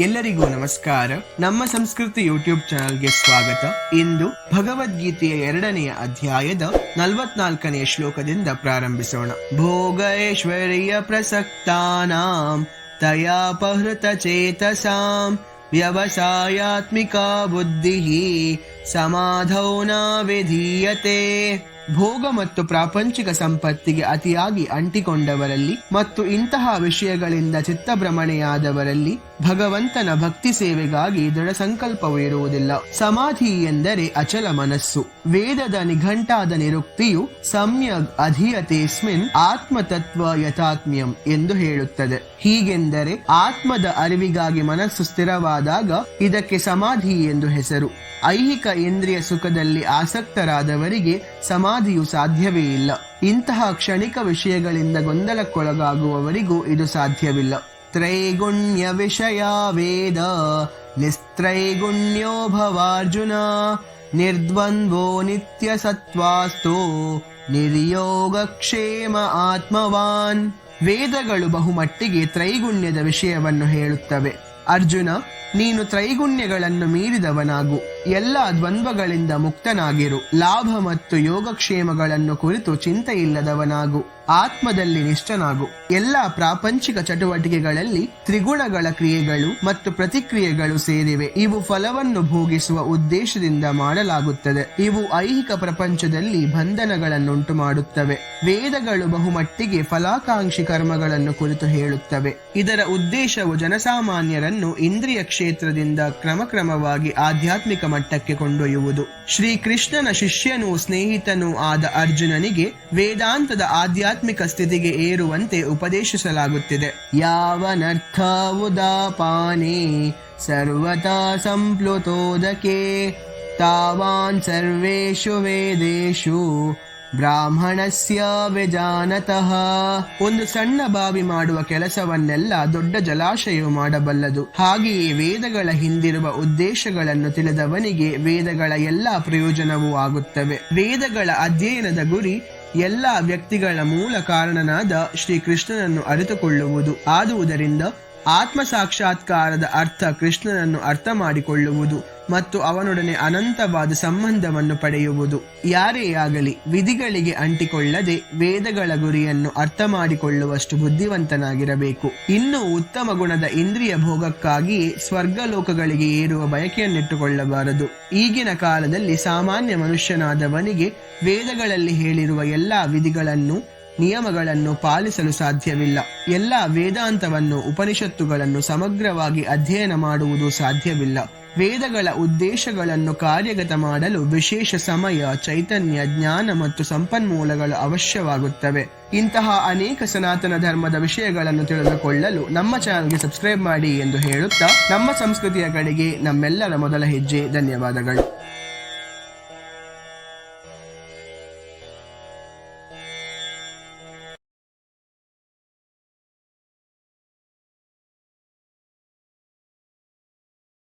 ಎಲ್ಲರಿಗೂ ನಮಸ್ಕಾರ. ನಮ್ಮ ಸಂಸ್ಕೃತಿ ಯೂಟ್ಯೂಬ್ ಚಾನಲ್ಗೆ ಸ್ವಾಗತ. ಇಂದು ಭಗವದ್ಗೀತೆಯ ಎರಡನೆಯ ಅಧ್ಯಾಯದ ನಲವತ್ನಾಲ್ಕನೆಯ ಶ್ಲೋಕದಿಂದ ಪ್ರಾರಂಭಿಸೋಣ. ಭೋಗೈಶ್ವರ್ಯ ಪ್ರಸಕ್ತಾನಾಂ, ತಯಾಪಹೃತ ಚೇತಸಾಂ, ವ್ಯವಸಾಯಾತ್ಮಿಕ ಬುದ್ಧಿ ಸಮಾಧೌ ವಿಧೀಯತೆ. ಭೋಗ ಮತ್ತು ಪ್ರಾಪಂಚಿಕ ಸಂಪತ್ತಿಗೆ ಅತಿಯಾಗಿ ಅಂಟಿಕೊಂಡವರಲ್ಲಿ ಮತ್ತು ಇಂತಹ ವಿಷಯಗಳಿಂದ ಚಿತ್ತಭ್ರಮಣೆಯಾದವರಲ್ಲಿ ಭಗವಂತನ ಭಕ್ತಿ ಸೇವೆಗಾಗಿ ದೃಢ ಸಂಕಲ್ಪವು ಸಮಾಧಿ ಎಂದರೆ ಅಚಲ ಮನಸ್ಸು. ವೇದದ ನಿಘಂಟಾದ ನಿರುಕ್ತಿಯು ಸಮ್ಯಗ್ ಅಧೀಯತೇಸ್ಮಿನ್ ಆತ್ಮತತ್ವ ಯಥಾತ್ಮ್ಯಂ ಎಂದು ಹೇಳುತ್ತದೆ. ಹೀಗೆಂದರೆ ಆತ್ಮದ ಅರಿವಿಗಾಗಿ ಮನಸ್ಸು ಸ್ಥಿರವಾದಾಗ ಇದಕ್ಕೆ ಸಮಾಧಿ ಎಂದು ಹೆಸರು. ಐಹಿಕ ಇಂದ್ರಿಯ ಸುಖದಲ್ಲಿ ಆಸಕ್ತರಾದವರಿಗೆ ಸಮಾಧಿಯು ಸಾಧ್ಯವೇ ಇಲ್ಲ. ಇಂತಹ ಕ್ಷಣಿಕ ವಿಷಯಗಳಿಂದ ಗೊಂದಲಕ್ಕೊಳಗಾಗುವವರಿಗೂ ಇದು ಸಾಧ್ಯವಿಲ್ಲ. ತ್ರೈಗುಣ್ಯ ವಿಷಯ ವೇದ, ನಿಸ್ತ್ರೈಗುಣ್ಯೋ ಭವಾರ್ಜುನ, ನಿರ್ದ್ವಂದ್ವೋ ನಿತ್ಯ ಸತ್ವಾಸ್ತು ನಿರ್ಯೋಗಕ್ಷೇಮ ಆತ್ಮವಾನ್. ವೇದಗಳು ಬಹುಮಟ್ಟಿಗೆ ತ್ರೈಗುಣ್ಯದ ವಿಷಯವನ್ನು ಹೇಳುತ್ತವೆ. ಅರ್ಜುನ, ನೀನು ತ್ರೈಗುಣ್ಯಗಳನ್ನು ಮೀರಿದವನಾಗು. ಎಲ್ಲ ದ್ವಂದ್ವಗಳಿಂದ ಮುಕ್ತನಾಗಿರು. ಲಾಭ ಮತ್ತು ಯೋಗಕ್ಷೇಮಗಳನ್ನು ಕುರಿತು ಚಿಂತೆಯಿಲ್ಲದವನಾಗು. ಆತ್ಮದಲ್ಲಿ ನಿಷ್ಠನಾಗು. ಎಲ್ಲ ಪ್ರಾಪಂಚಿಕ ಚಟುವಟಿಕೆಗಳಲ್ಲಿ ತ್ರಿಗುಣಗಳ ಕ್ರಿಯೆಗಳು ಮತ್ತು ಪ್ರತಿಕ್ರಿಯೆಗಳು ಸೇರಿವೆ. ಇವು ಫಲವನ್ನು ಭೋಗಿಸುವ ಉದ್ದೇಶದಿಂದ ಮಾಡಲಾಗುತ್ತದೆ. ಇವು ಐಹಿಕ ಪ್ರಪಂಚದಲ್ಲಿ ಬಂಧನಗಳನ್ನುಂಟು ಮಾಡುತ್ತವೆ. ವೇದಗಳು ಬಹುಮಟ್ಟಿಗೆ ಫಲಾಕಾಂಕ್ಷಿ ಕರ್ಮಗಳನ್ನು ಕುರಿತು ಹೇಳುತ್ತವೆ. ಇದರ ಉದ್ದೇಶವು ಜನಸಾಮಾನ್ಯರನ್ನು ಇಂದ್ರಿಯ ಕ್ಷೇತ್ರದಿಂದ ಕ್ರಮಕ್ರಮವಾಗಿ ಆಧ್ಯಾತ್ಮಿಕ ಮಟ್ಟಕ್ಕೆ ಕೊಂಡೊಯ್ಯುವುದು. ಶ್ರೀಕೃಷ್ಣನ ಶಿಷ್ಯನೂ ಸ್ನೇಹಿತನೂ ಆದ ಅರ್ಜುನನಿಗೆ ವೇದಾಂತದ ಆಧ್ಯಾತ್ಮಿಕ ಸ್ಥಿತಿಗೆ ಏರುವಂತೆ ಉಪದೇಶಿಸಲಾಗುತ್ತಿದೆ. ಯಾವನರ್ಥ ಉದಾಪಾನೆ, ಸರ್ವತಾ ಸಂಪ್ಲುತೋದಕೆ, ತಾವಾನ್ ಸರ್ವೇಷು ವೇದೇಶು ಬ್ರಾಹ್ಮಣಸ್ಯ ವಿಜಾನತಃ ಒಂದು ಸಣ್ಣ ಬಾವಿ ಮಾಡುವ ಕೆಲಸವನ್ನೆಲ್ಲ ದೊಡ್ಡ ಜಲಾಶಯವು ಮಾಡಬಲ್ಲದು. ಹಾಗೆಯೇ ವೇದಗಳ ಹಿಂದಿರುವ ಉದ್ದೇಶಗಳನ್ನು ತಿಳಿದವನಿಗೆ ವೇದಗಳ ಎಲ್ಲಾ ಪ್ರಯೋಜನವೂ ಆಗುತ್ತವೆ. ವೇದಗಳ ಅಧ್ಯಯನದ ಗುರಿ ಎಲ್ಲ ವ್ಯಕ್ತಿಗಳ ಮೂಲ ಕಾರಣನಾದ ಶ್ರೀಕೃಷ್ಣನನ್ನು ಅರಿತುಕೊಳ್ಳುವುದು. ಆದುದರಿಂದ ಆತ್ಮ ಸಾಕ್ಷಾತ್ಕಾರದ ಅರ್ಥ ಕೃಷ್ಣನನ್ನು ಅರ್ಥ ಮಾಡಿಕೊಳ್ಳುವುದು. ಮತ್ತು ಅವನೊಡನೆ ಅನಂತವಾದ ಸಂಬಂಧವನ್ನು ಪಡೆಯುವುದು. ಯಾರೇ ಆಗಲಿ ವಿಧಿಗಳಿಗೆ ಅಂಟಿಕೊಳ್ಳದೆ ವೇದಗಳ ಗುರಿಯನ್ನು ಅರ್ಥ ಮಾಡಿಕೊಳ್ಳುವಷ್ಟು ಬುದ್ಧಿವಂತನಾಗಿರಬೇಕು. ಇನ್ನು ಉತ್ತಮ ಗುಣದ ಇಂದ್ರಿಯ ಭೋಗಕ್ಕಾಗಿಯೇ ಸ್ವರ್ಗಲೋಕಗಳಿಗೆ ಏರುವ ಬಯಕೆಯನ್ನಿಟ್ಟುಕೊಳ್ಳಬಾರದು. ಈಗಿನ ಕಾಲದಲ್ಲಿ ಸಾಮಾನ್ಯ ಮನುಷ್ಯನಾದವನಿಗೆ ವೇದಗಳಲ್ಲಿ ಹೇಳಿರುವ ಎಲ್ಲಾ ವಿಧಿಗಳನ್ನು ನಿಯಮಗಳನ್ನು ಪಾಲಿಸಲು ಸಾಧ್ಯವಿಲ್ಲ. ಎಲ್ಲ ವೇದಾಂತವನ್ನು, ಉಪನಿಷತ್ತುಗಳನ್ನು ಸಮಗ್ರವಾಗಿ ಅಧ್ಯಯನ ಮಾಡುವುದು ಸಾಧ್ಯವಿಲ್ಲ. ವೇದಗಳ ಉದ್ದೇಶಗಳನ್ನು ಕಾರ್ಯಗತ ಮಾಡಲು ವಿಶೇಷ ಸಮಯ, ಚೈತನ್ಯ, ಜ್ಞಾನ ಮತ್ತು ಸಂಪನ್ಮೂಲಗಳು ಅವಶ್ಯವಾಗುತ್ತವೆ. ಇಂತಹ ಅನೇಕ ಸನಾತನ ಧರ್ಮದ ವಿಷಯಗಳನ್ನು ತಿಳಿದುಕೊಳ್ಳಲು ನಮ್ಮ ಚಾನಲ್ಗೆ ಸಬ್ಸ್ಕ್ರೈಬ್ ಮಾಡಿ ಎಂದು ಹೇಳುತ್ತಾ, ನಮ್ಮ ಸಂಸ್ಕೃತಿಯ ಕಡೆಗೆ ನಮ್ಮೆಲ್ಲರ ಮೊದಲ ಹೆಜ್ಜೆ. ಧನ್ಯವಾದಗಳು.